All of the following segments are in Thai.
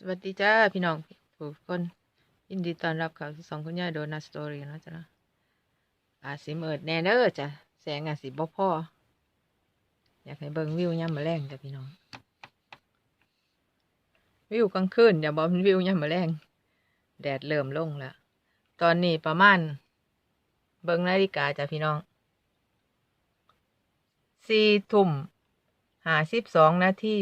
สวัสดีจ้าพี่น้องทุกคนยินดีต้อนรับเข้าสู่สองคุณยายโดนัสตอรี่นะจ้ะนะอาสิเมิดแน่เด้อจ้ะแสงอาสิบ่พ่อ อยากให้เบิ่งวิวยามมื้อแลงจ้ะพี่น้อง วิวกลางคืนอย่าบอกเป็นวิวยามมื้อแลงแดดเริ่มลงแล้ว ตอนนี้ประมาณ เบิ่งนาฬิกาจ้ะพี่น้องสี่ทุ่มห้าสิบสองนาที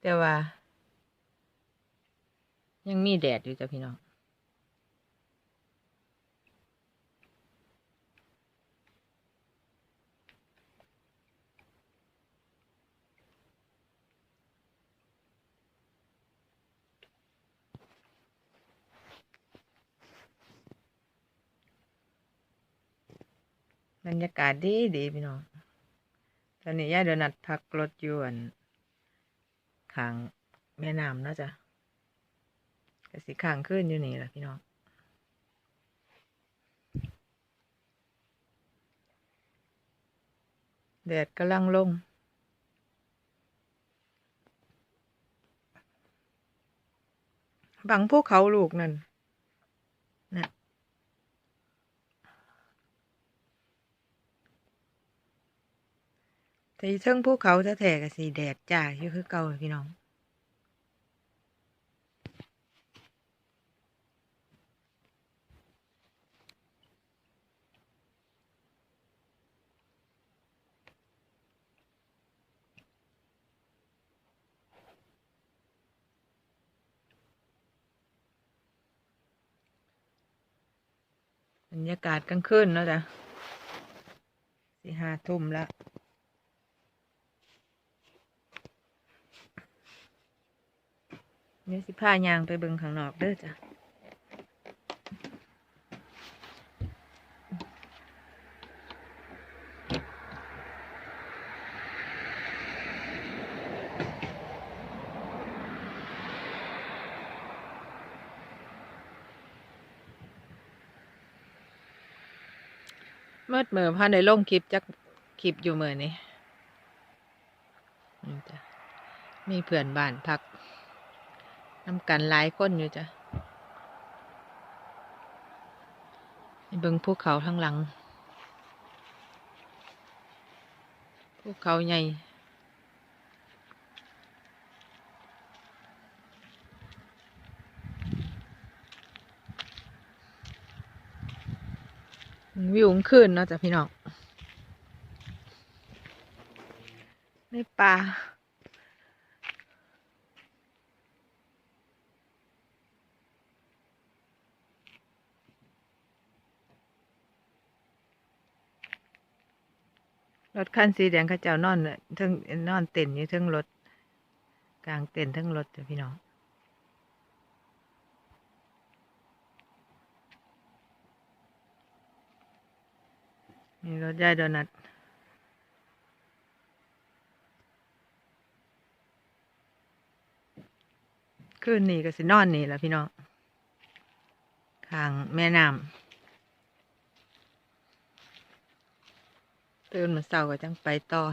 แต่ว่า ยังมีแดดอยู่จ้ะพี่น้องบรรยากาศดีดีพี่น้อง ตอนนี้ย่าเดยวนัดพักรถยวน ข้างแม่น้ำเนาะจ้ะกสิข้างขึ้นอยู่นี่แหละพี่น้องแดดกำลังลง บังพวกเขาลูกนั่นน่ะ แต่เทิงภูเขาแท้ๆก็สีแดดจ้าอยู่คือเก่าพี่น้อง บรรยากาศกลางคืนเนาะจ้ะสี่ห้าทุ่มแล้ว เดี๋ยวสิพายางไปเบิ่งข้างนอกเด้อจ้ะเมื่อเมื่อพาในลงคลิปจักคลิปอยู่เมื่อนี้นี่จ้ะมีเพื่อนบ้านพัก นำกันหลายคนอยู่จ้ะเบิงภูเขาทั้งหลังภูเขาใหญ่วิวกลางคืนเนาะจ้ะพี่น้องในป่า รถคันสีแดงเข้าเจ้านอนน่ะเทั้งนอนเต็นอยู่เทั้งรถ กลางเต็นทั้งรถจ้ะพี่น้องมีรถยายโดนัทคืนนี้ก็สินอนนี่แหละพี่น้องข้างแม่น้ำ ตื่นมาเศร้าก็จังไปต่อ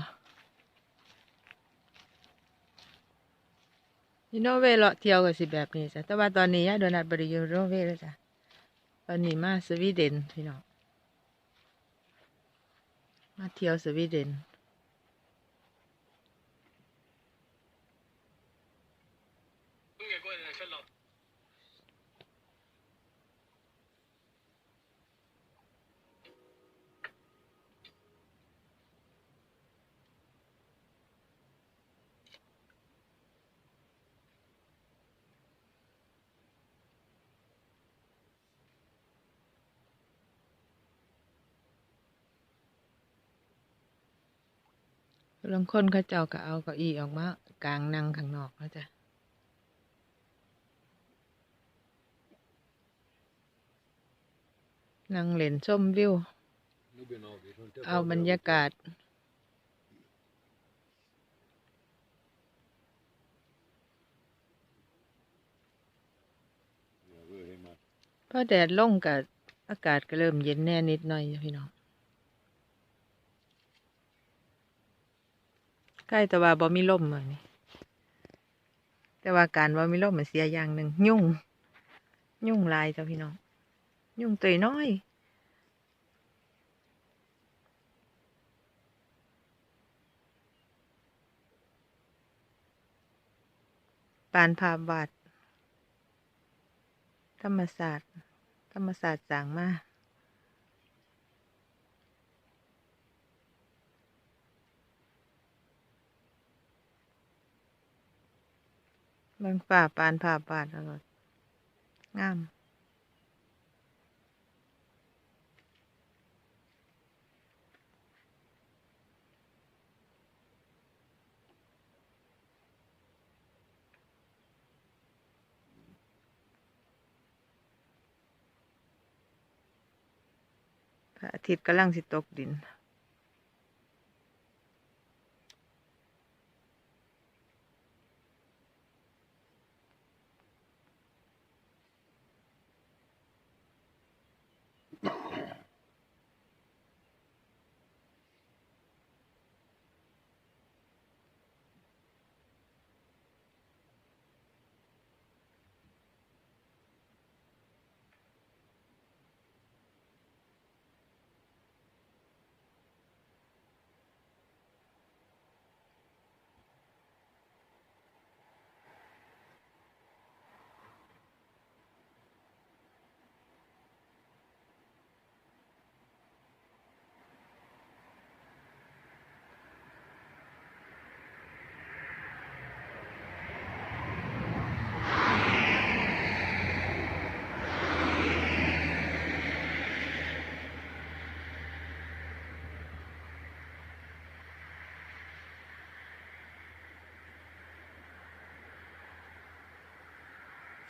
ยูโนเวเลาะเที่ยวก็สิแบบนี้จ้ะแต่ว่าตอนนี้ยายโดนัทบริยูโนเวแล้วจ้ะตอนนี้มาสวีเดนพี่น้องมาเที่ยวสวีเดน ลางคนเขาเจ้าก็เอาเก้าอี้ออกมากลางนั่งข้างนอกแล้วจ้ะนั่งเล่นชมวิว เอาบรรยากาศ พอแดดลงกับอากาศก็เริ่มเย็นแน่นิดหน่อยพี่น้อง ใกล้แต่ว่าบ่มีลมเหมือนี้แต่ว่าการบ่มีลมมันเสียอย่างหนึ่งยุ่ง ยุ่งลายจ้ะพี่น้อง ยุ่งตัวน้อยปานภาพวาดธรรมศาสตร์ ธรรมศาสตร์สางมาก เบิ่งฝ่าปานภาพวาดแล้วก็งาม พระอาทิตย์กำลังสิตกดิน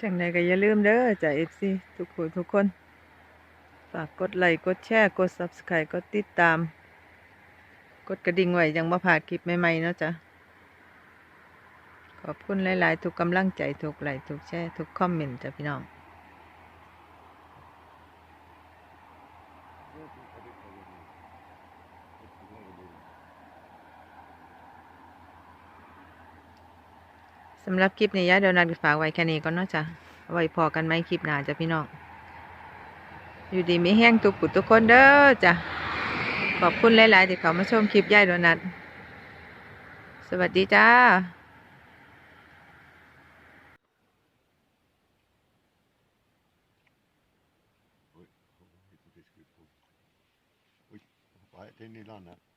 จังใดก็อย่าลืมเด้อจ้ะ FC ทุกคนทุกคน ฝากกดไลค์กดแชร์กด Subscribe กดติดตาม กดกระดิ่งไว้ยังบ่ผ่าคลิปใหม่ๆเนาะจ้ะขอบคุณหลาย ๆ ทุกกำลังใจทุกไลค์ทุกแชร์ทุกคอมเมนต์จ้ะพี่น้อง สำหรับคลิปนี้ย่าเดี๋ยวนัดฝากไว้แค่นี้ก่อนเนาะจ้ะไว้พอกันไหมคลิปหน้าจ้ะพี่น้อง อยู่ดีไมีแห้งทุกปุดทุกคนเด้อจ้ะ ขอบคุณหลายๆที่เขามาชมคลิปย่ายโดนัทสวัสดีจ้า Tenir l'anat.